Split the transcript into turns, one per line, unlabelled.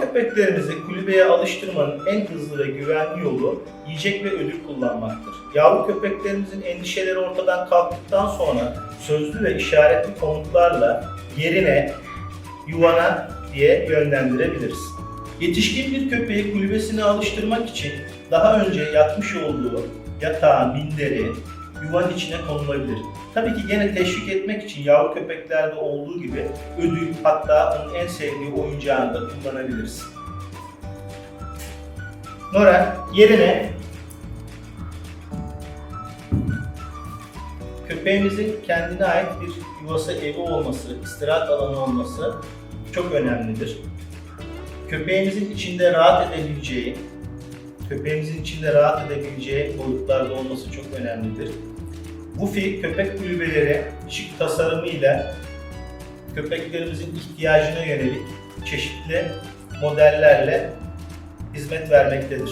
köpeklerimizi kulübeye alıştırmanın en hızlı ve güvenli yolu yiyecek ve ödül kullanmaktır. Yavru köpeklerimizin endişeleri ortadan kalktıktan sonra sözlü ve işaretli komutlarla yerine, yuvana diye yönlendirebiliriz. Yetişkin bir köpeği kulübesine alıştırmak için daha önce yatmış olduğu yatağın, minderi, yuvanın içine konulabilir. Tabii ki gene teşvik etmek için yavru köpeklerde olduğu gibi ödül hatta onun en sevdiği oyuncağını da kullanabiliriz. Nora yerine köpeğimizin kendine ait bir yuvası, evi olması, istirahat alanı olması çok önemlidir. Köpeğimizin içinde rahat edebileceği, köpeğimizin içinde rahat edebileceği boyutlarda olması çok önemlidir. Bufi köpek kulübeleri şık tasarımıyla köpeklerimizin ihtiyacına yönelik çeşitli modellerle hizmet vermektedir.